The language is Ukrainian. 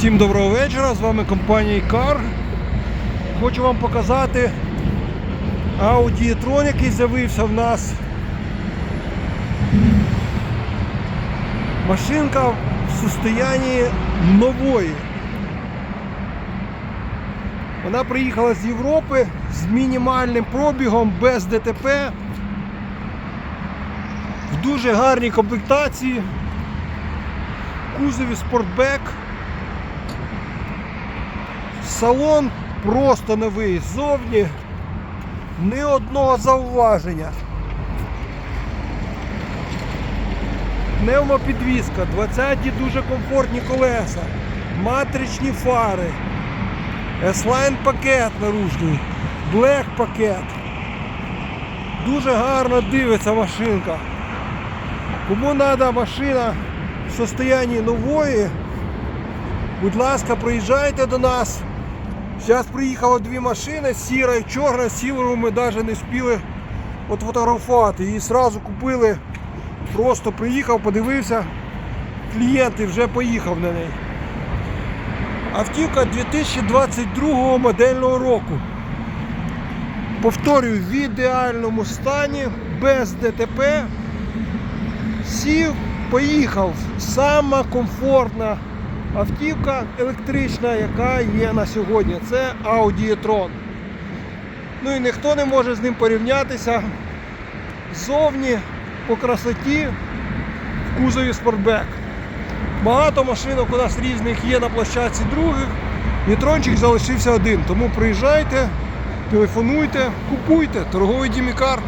Всім доброго вечора, з вами компанія Car. Хочу вам показати Audi e-tron, який з'явився в нас. Машинка в состоянні нової. Вона приїхала з Європи з мінімальним пробігом, без ДТП, в дуже гарній комплектації, кузові спортбек. Салон просто новий ззовні, ні одного зауваження. Пневмопідвізка, 20 дуже комфортні колеса, матричні фари, S-Line пакет наружний, Black пакет. Дуже гарно дивиться машинка. Кому треба машина в состоянні нової, будь ласка, приїжджайте до нас. Зараз приїхало дві машини, сіра і чорна, сіру ми навіть не встигли фотографувати. Її одразу купили, просто приїхав, подивився, клієнт і вже поїхав на неї. Автівка 2022 модельного року. Повторюю, в ідеальному стані, без ДТП. Сів, поїхав. Сама комфортна автівка електрична, яка є на сьогодні. Це Audi e-tron. Ну і ніхто не може з ним порівнятися. Ззовні по красоті в кузові спортбек. Багато машинок у нас різних є на площадці других. Нітрончик залишився один. Тому приїжджайте, телефонуйте, купуйте. Торговий Дімікар.